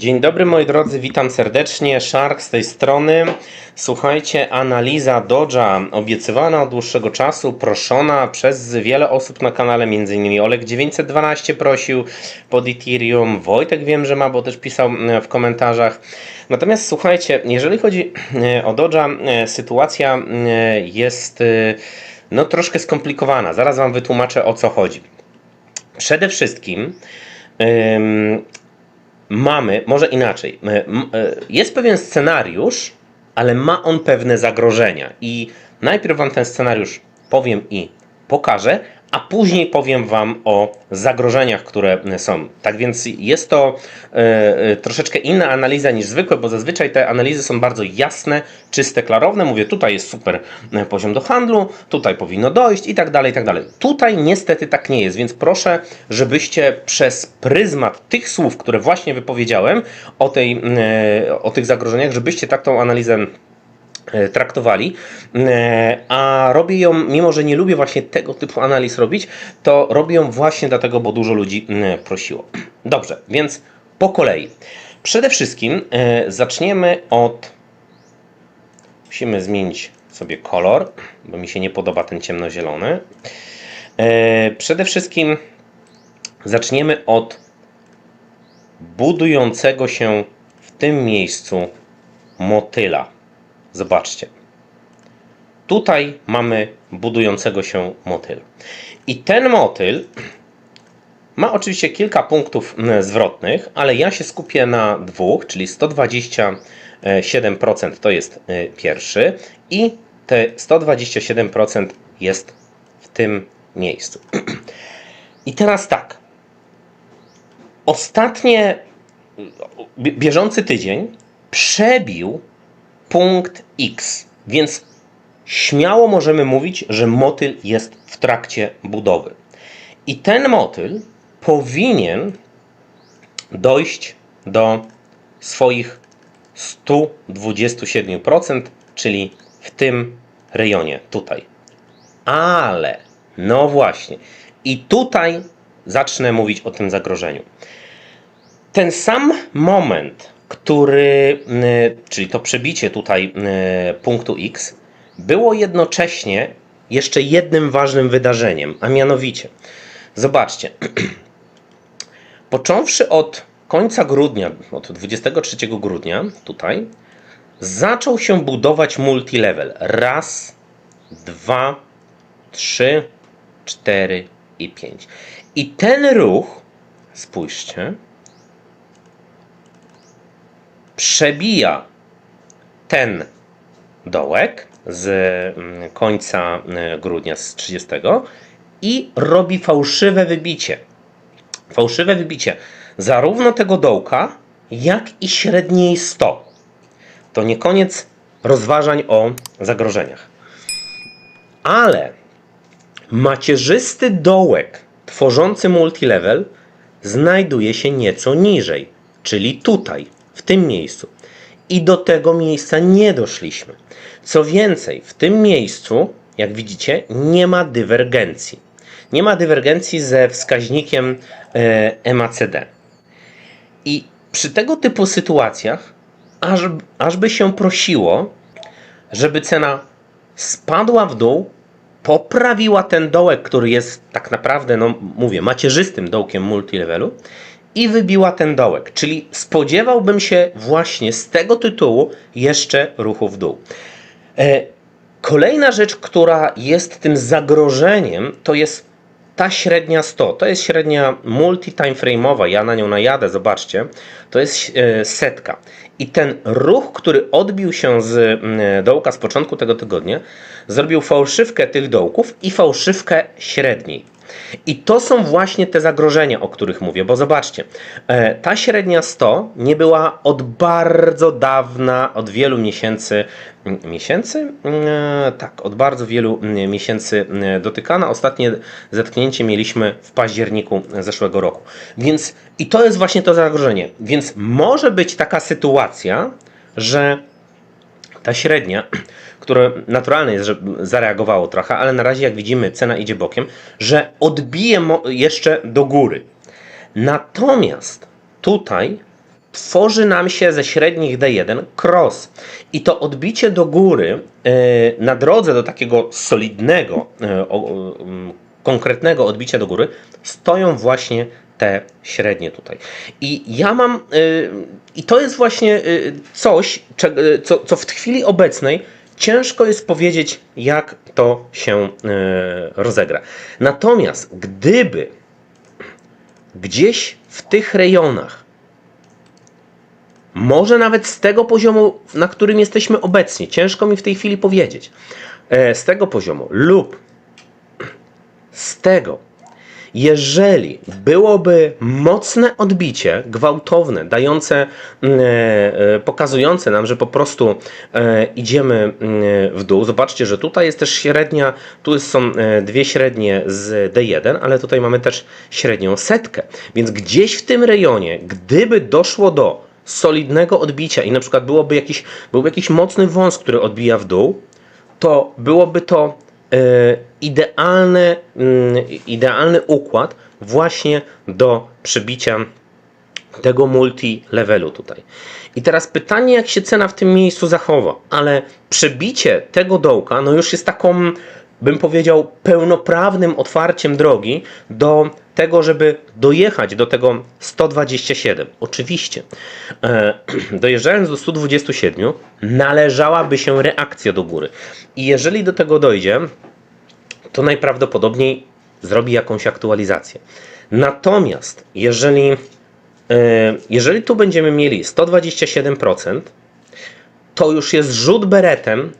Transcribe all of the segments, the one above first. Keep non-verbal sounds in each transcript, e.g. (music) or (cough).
Dzień dobry moi drodzy, witam serdecznie. Shark z tej strony. Słuchajcie, analiza Dodge'a obiecywana od dłuższego czasu, proszona przez wiele osób na kanale, m.in. Olek 912 prosił pod Ethereum, Wojtek wiem, że ma, bo też pisał e, w komentarzach. Natomiast słuchajcie, jeżeli chodzi e, o Dodge'a, e, sytuacja jest no, troszkę skomplikowana. Zaraz Wam wytłumaczę o co chodzi. Przede wszystkim mamy, może inaczej, m- y, jest pewien scenariusz, ale ma on pewne zagrożenia. I najpierw Wam ten scenariusz powiem i pokażę, a później powiem Wam o zagrożeniach, które są. Tak więc jest to y, y, troszeczkę inna analiza niż zwykłe, bo zazwyczaj te analizy są bardzo jasne, czyste, klarowne. Mówię, tutaj jest super y, poziom do handlu, tutaj powinno dojść i tak dalej, i tak dalej. Tutaj niestety tak nie jest, więc proszę, żebyście przez pryzmat tych słów, które właśnie wypowiedziałem o, tej, o tych zagrożeniach, żebyście tak tą analizę e, traktowali, E, a robię ją, mimo że nie lubię właśnie tego typu analiz robić, to robię ją właśnie dlatego, bo dużo ludzi prosiło. Dobrze, więc po kolei. Przede wszystkim e, zaczniemy od. Musimy zmienić sobie kolor, bo mi się nie podoba ten ciemnozielony. E, Przede wszystkim zaczniemy od budującego się w tym miejscu motyla. Zobaczcie. Tutaj mamy budującego się motyl. I ten motyl ma oczywiście kilka punktów zwrotnych, ale ja się skupię na dwóch, czyli 127% to jest y, pierwszy i te 127% jest w tym miejscu. (clears throat) I teraz tak. Ostatnie, bie- bieżący tydzień przebił punkt X, więc śmiało możemy mówić, że motyl jest w trakcie budowy. I ten motyl powinien dojść do swoich 127%, czyli w tym rejonie, tutaj. Ale, no właśnie, i tutaj zacznę mówić o tym zagrożeniu. Ten sam moment, który, y, czyli to przebicie tutaj y, punktu X, było jednocześnie jeszcze jednym ważnym wydarzeniem, a mianowicie, zobaczcie, (clears throat) począwszy od końca grudnia, od 23 grudnia, tutaj, zaczął się budować multilevel. Raz, dwa, trzy, cztery i pięć. I ten ruch, spójrzcie, przebija ten dołek z mm, końca mm, grudnia, z 30 i robi fałszywe wybicie. Fałszywe wybicie zarówno tego dołka, jak i średniej 100. To nie koniec rozważań o zagrożeniach. Ale macierzysty dołek tworzący multilevel znajduje się nieco niżej, czyli tutaj, w tym miejscu. I do tego miejsca nie doszliśmy. Co więcej, w tym miejscu, jak widzicie, nie ma dywergencji. Nie ma dywergencji ze wskaźnikiem e, MACD. I przy tego typu sytuacjach, aż, aż by się prosiło, żeby cena spadła w dół, poprawiła ten dołek, który jest tak naprawdę, no mówię, macierzystym dołkiem multilevelu i wybiła ten dołek. Czyli spodziewałbym się właśnie z tego tytułu jeszcze ruchu w dół. E, Kolejna rzecz, która jest tym zagrożeniem, to jest ta średnia 100. To jest średnia multi-time frame'owa. Ja na nią najadę, zobaczcie. To jest e, setka. I ten ruch, który odbił się z mm, dołka z początku tego tygodnia, zrobił fałszywkę tych dołków i fałszywkę średniej. I to są właśnie te zagrożenia, o których mówię, bo zobaczcie, e, ta średnia 100 nie była od bardzo dawna, od wielu miesięcy, m, miesięcy? E, Tak, od bardzo wielu m, miesięcy dotykana. Ostatnie zetknięcie mieliśmy w październiku zeszłego roku. Więc i to jest właśnie to zagrożenie. Więc może być taka sytuacja, że ta średnia, (clears throat) które naturalne jest, że zareagowało trochę, ale na razie jak widzimy cena idzie bokiem, że odbije jeszcze do góry. Natomiast tutaj tworzy nam się ze średnich D1 cross. I to odbicie do góry e, na drodze do takiego solidnego, e, mm, konkretnego odbicia do góry stoją właśnie te średnie tutaj. I ja mam, y, i to jest właśnie y, coś, y, co, co w chwili obecnej ciężko jest powiedzieć, jak to się rozegra. Natomiast gdyby gdzieś w tych rejonach, może nawet z tego poziomu, na którym jesteśmy obecnie, ciężko mi w tej chwili powiedzieć, e, z tego poziomu lub z tego, jeżeli byłoby mocne odbicie, gwałtowne, dające, mm, e, e, pokazujące nam, że po prostu e, idziemy mm, w dół, zobaczcie, że tutaj jest też średnia, tu są dwie średnie z D1, ale tutaj mamy też średnią setkę. Więc gdzieś w tym rejonie, gdyby doszło do solidnego odbicia i na przykład byłoby jakiś, byłby jakiś mocny wąs, który odbija w dół, to byłoby to idealny, mm, idealny układ właśnie do przebicia tego multi-levelu tutaj. I teraz pytanie, jak się cena w tym miejscu zachowa, ale przebicie tego dołka, no już jest taką, bym powiedział, pełnoprawnym otwarciem drogi do tego, żeby dojechać do tego 127. Oczywiście, e, (clears throat) dojeżdżając do 127, należałaby się reakcja do góry. I jeżeli do tego dojdzie, to najprawdopodobniej zrobi jakąś aktualizację. Natomiast jeżeli, e, jeżeli tu będziemy mieli 127%, to już jest rzut beretem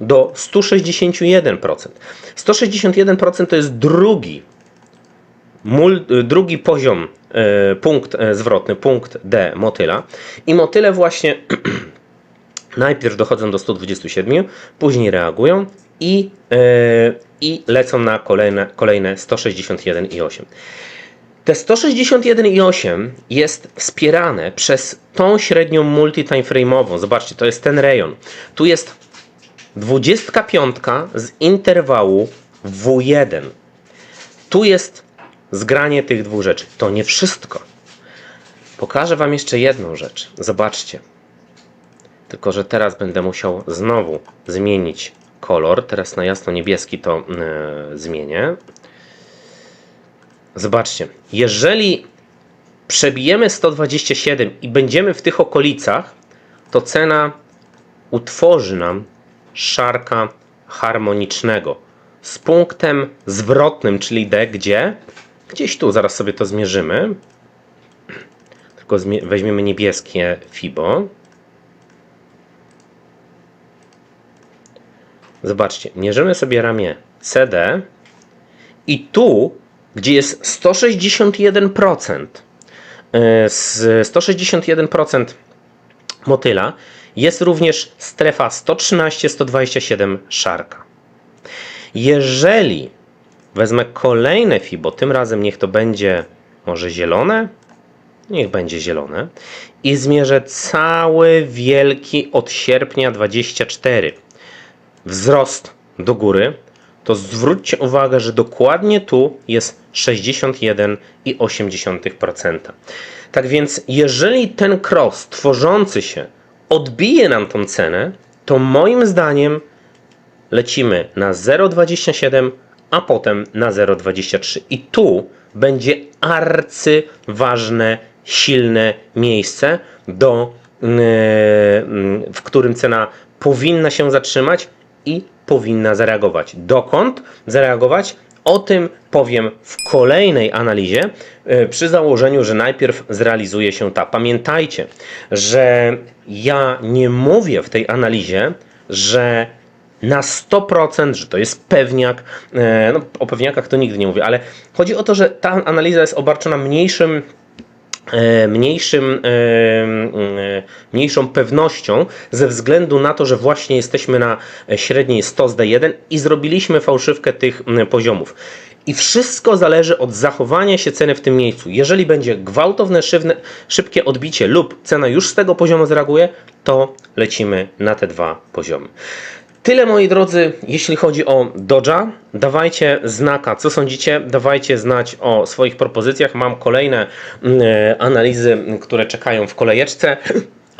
do 161%. 161% to jest drugi, mul, drugi poziom, e, punkt e, zwrotny, punkt D motyla. I motyle właśnie (clears throat) najpierw dochodzą do 127, później reagują i, e, i lecą na kolejne, kolejne 161,8. Te 161,8 jest wspierane przez tą średnią multi-timeframe'ową. Zobaczcie, to jest ten rejon. Tu jest 25 z interwału W1. Tu jest zgranie tych dwóch rzeczy. To nie wszystko. Pokażę Wam jeszcze jedną rzecz. Zobaczcie. Tylko, że teraz będę musiał znowu zmienić kolor. Teraz na jasno niebieski to e, zmienię. Zobaczcie, jeżeli przebijemy 127 i będziemy w tych okolicach, to cena utworzy nam szarka harmonicznego z punktem zwrotnym, czyli D, gdzie? Gdzieś tu, zaraz sobie to zmierzymy. Tylko weźmiemy niebieskie FIBO. Zobaczcie, mierzymy sobie ramię CD i tu, gdzie jest 161%, e, z 161% motyla, jest również strefa 113-127 szarka. Jeżeli wezmę kolejne FIBO, tym razem niech to będzie może zielone, niech będzie zielone, i zmierzę cały wielki od sierpnia 24 wzrost do góry, to zwróćcie uwagę, że dokładnie tu jest 61,8%. Tak więc, jeżeli ten cross tworzący się odbije nam tą cenę, to moim zdaniem lecimy na 0,27, a potem na 0,23. I tu będzie arcyważne, silne miejsce, do, yy, yy, w którym cena powinna się zatrzymać i powinna zareagować. Dokąd zareagować? O tym powiem w kolejnej analizie, yy, przy założeniu, że najpierw zrealizuje się ta. Pamiętajcie, że ja nie mówię w tej analizie, że na 100%, że to jest pewniak. E, No, o pewniakach to nigdy nie mówię, ale chodzi o to, że ta analiza jest obarczona mniejszym e, mniejszym, e, mniejszą pewnością ze względu na to, że właśnie jesteśmy na średniej 100 z D1 i zrobiliśmy fałszywkę tych poziomów. I wszystko zależy od zachowania się ceny w tym miejscu. Jeżeli będzie gwałtowne, szybne, szybkie odbicie lub cena już z tego poziomu zareaguje, to lecimy na te dwa poziomy. Tyle moi drodzy, jeśli chodzi o Dodge'a. Dawajcie znaka, co sądzicie, dawajcie znać o swoich propozycjach. Mam kolejne mm, e, analizy, które czekają w kolejeczce,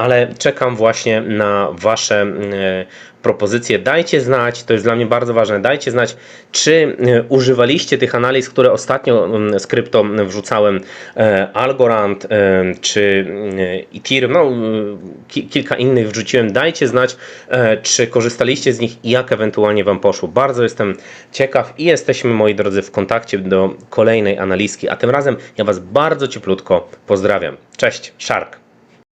ale czekam właśnie na Wasze mm, e, propozycje. Dajcie znać, to jest dla mnie bardzo ważne, dajcie znać, czy e, używaliście tych analiz, które ostatnio mm, z krypto wrzucałem, e, Algorand, czy Ethereum, no ki- kilka innych wrzuciłem. Dajcie znać, czy korzystaliście z nich i jak ewentualnie Wam poszło. Bardzo jestem ciekaw i jesteśmy, moi drodzy, w kontakcie do kolejnej analizki, a tym razem ja Was bardzo cieplutko pozdrawiam. Cześć, Shark!